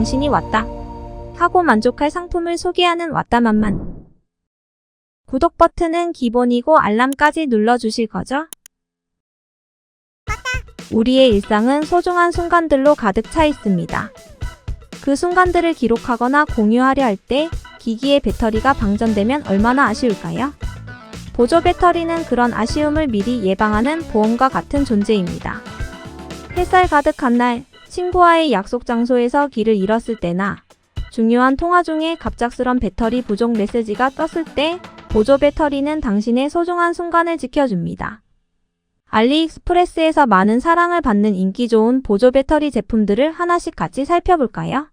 당신이 왔다. 하고 만족할 상품을 소개하는 왔다만만. 구독 버튼은 기본이고 알람까지 눌러주실 거죠? 우리의 일상은 소중한 순간들로 가득 차 있습니다. 그 순간들을 기록하거나 공유하려 할 때 기기의 배터리가 방전되면 얼마나 아쉬울까요? 보조 배터리는 그런 아쉬움을 미리 예방하는 보험과 같은 존재입니다. 햇살 가득한 날, 친구와의 약속 장소에서 길을 잃었을 때나 중요한 통화 중에 갑작스런 배터리 부족 메시지가 떴을 때 보조 배터리는 당신의 소중한 순간을 지켜줍니다. 알리익스프레스에서 많은 사랑을 받는 인기 좋은 보조 배터리 제품들을 하나씩 같이 살펴볼까요?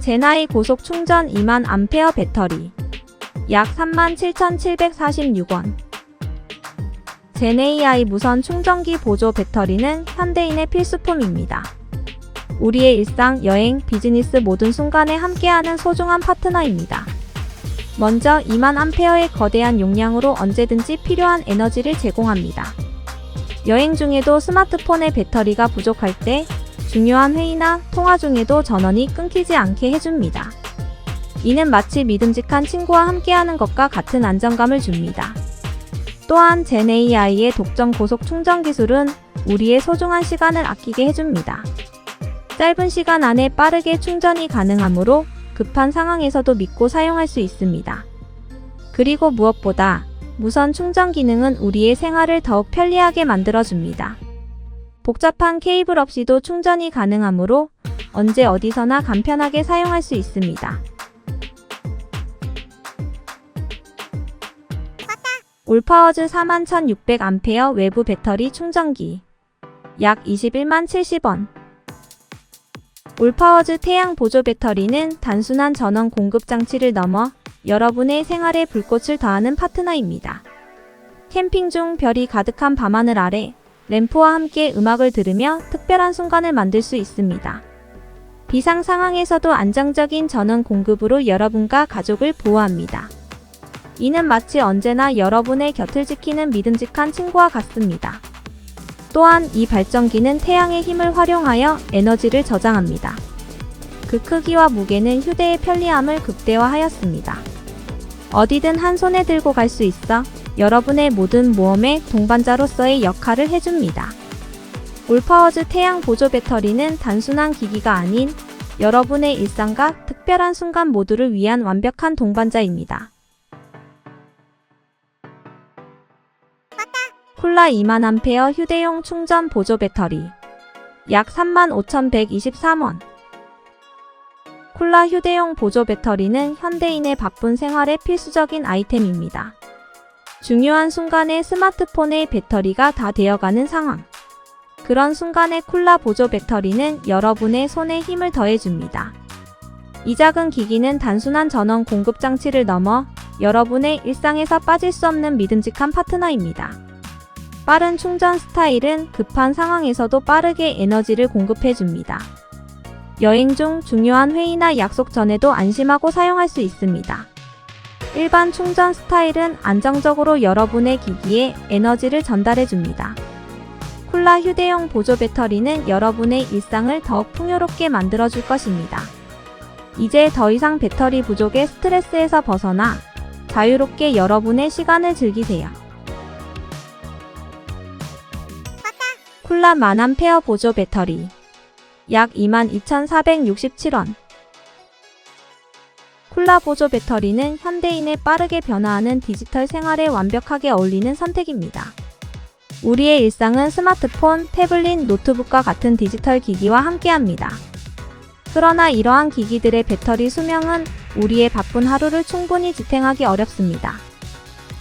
제나이 고속 충전 2만 암페어 배터리 약 37,746원 제네이아이 무선 충전기 보조 배터리는 현대인의 필수품입니다. 우리의 일상, 여행, 비즈니스 모든 순간에 함께하는 소중한 파트너입니다. 먼저 2만 암페어의 거대한 용량으로 언제든지 필요한 에너지를 제공합니다. 여행 중에도 스마트폰의 배터리가 부족할 때 중요한 회의나 통화 중에도 전원이 끊기지 않게 해줍니다. 이는 마치 믿음직한 친구와 함께하는 것과 같은 안정감을 줍니다. 또한 젠AI의 독점 고속 충전 기술은 우리의 소중한 시간을 아끼게 해줍니다. 짧은 시간 안에 빠르게 충전이 가능하므로 급한 상황에서도 믿고 사용할 수 있습니다. 그리고 무엇보다 무선 충전 기능은 우리의 생활을 더욱 편리하게 만들어줍니다. 복잡한 케이블 없이도 충전이 가능하므로 언제 어디서나 간편하게 사용할 수 있습니다. 올파워즈 41,600A 외부 배터리 충전기 약 21만 70원 올파워즈 태양 보조 배터리는 단순한 전원 공급 장치를 넘어 여러분의 생활에 불꽃을 더하는 파트너입니다. 캠핑 중 별이 가득한 밤하늘 아래 램프와 함께 음악을 들으며 특별한 순간을 만들 수 있습니다. 비상 상황에서도 안정적인 전원 공급으로 여러분과 가족을 보호합니다. 이는 마치 언제나 여러분의 곁을 지키는 믿음직한 친구와 같습니다. 또한 이 발전기는 태양의 힘을 활용하여 에너지를 저장합니다. 그 크기와 무게는 휴대의 편리함을 극대화하였습니다. 어디든 한 손에 들고 갈 수 있어 여러분의 모든 모험의 동반자로서의 역할을 해줍니다. 올파워즈 태양 보조 배터리는 단순한 기기가 아닌 여러분의 일상과 특별한 순간 모두를 위한 완벽한 동반자입니다. 콜라 2만암페어 휴대용 충전 보조 배터리 약 35,123원 콜라 휴대용 보조 배터리는 현대인의 바쁜 생활에 필수적인 아이템입니다. 중요한 순간에 스마트폰의 배터리가 다 되어가는 상황. 그런 순간에 콜라 보조 배터리는 여러분의 손에 힘을 더해줍니다. 이 작은 기기는 단순한 전원 공급 장치를 넘어 여러분의 일상에서 빠질 수 없는 믿음직한 파트너입니다. 빠른 충전 스타일은 급한 상황에서도 빠르게 에너지를 공급해줍니다. 여행 중 중요한 회의나 약속 전에도 안심하고 사용할 수 있습니다. 일반 충전 스타일은 안정적으로 여러분의 기기에 에너지를 전달해줍니다. 콜라 휴대용 보조 배터리는 여러분의 일상을 더욱 풍요롭게 만들어줄 것입니다. 이제 더 이상 배터리 부족의 스트레스에서 벗어나 자유롭게 여러분의 시간을 즐기세요. 콜라 만암페어 보조 배터리 약 22,467원 콜라 보조 배터리는 현대인의 빠르게 변화하는 디지털 생활에 완벽하게 어울리는 선택입니다. 우리의 일상은 스마트폰, 태블릿, 노트북과 같은 디지털 기기와 함께합니다. 그러나 이러한 기기들의 배터리 수명은 우리의 바쁜 하루를 충분히 지탱하기 어렵습니다.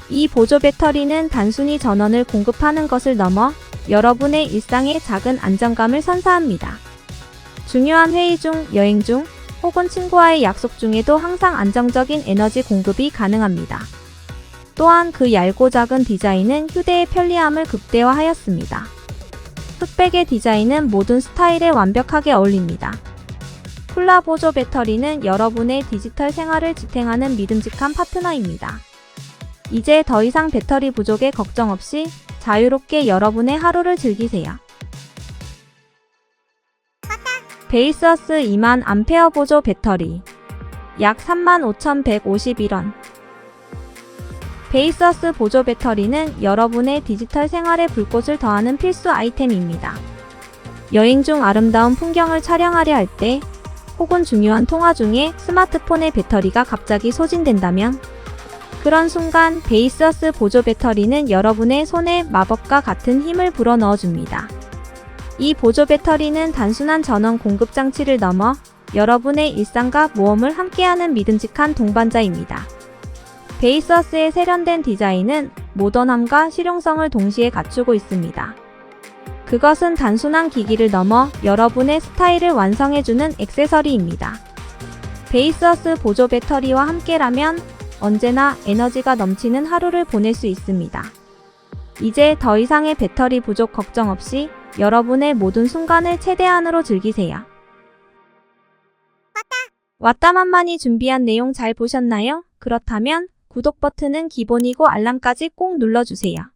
이 보조 배터리는 단순히 전원을 공급하는 것을 넘어 여러분의 일상에 작은 안정감을 선사합니다. 중요한 회의 중, 여행 중, 혹은 친구와의 약속 중에도 항상 안정적인 에너지 공급이 가능합니다. 또한 그 얇고 작은 디자인은 휴대의 편리함을 극대화하였습니다. 흑백의 디자인은 모든 스타일에 완벽하게 어울립니다. 콜라 보조 배터리는 여러분의 디지털 생활을 지탱하는 믿음직한 파트너입니다. 이제 더 이상 배터리 부족에 걱정 없이 자유롭게 여러분의 하루를 즐기세요. 베이스어스 2만 암페어 보조 배터리 약 35,151원 베이스어스 보조 배터리는 여러분의 디지털 생활에 불꽃을 더하는 필수 아이템입니다. 여행 중 아름다운 풍경을 촬영하려 할 때 혹은 중요한 통화 중에 스마트폰의 배터리가 갑자기 소진된다면 그런 순간 베이스어스 보조 배터리는 여러분의 손에 마법과 같은 힘을 불어넣어 줍니다. 이 보조 배터리는 단순한 전원 공급 장치를 넘어 여러분의 일상과 모험을 함께하는 믿음직한 동반자입니다. 베이서스의 세련된 디자인은 모던함과 실용성을 동시에 갖추고 있습니다. 그것은 단순한 기기를 넘어 여러분의 스타일을 완성해주는 액세서리입니다. 베이서스 보조 배터리와 함께라면 언제나 에너지가 넘치는 하루를 보낼 수 있습니다. 이제 더 이상의 배터리 부족 걱정 없이 여러분의 모든 순간을 최대한으로 즐기세요. 왔다만만이 준비한 내용 잘 보셨나요? 그렇다면 구독 버튼은 기본이고 알람까지 꼭 눌러주세요.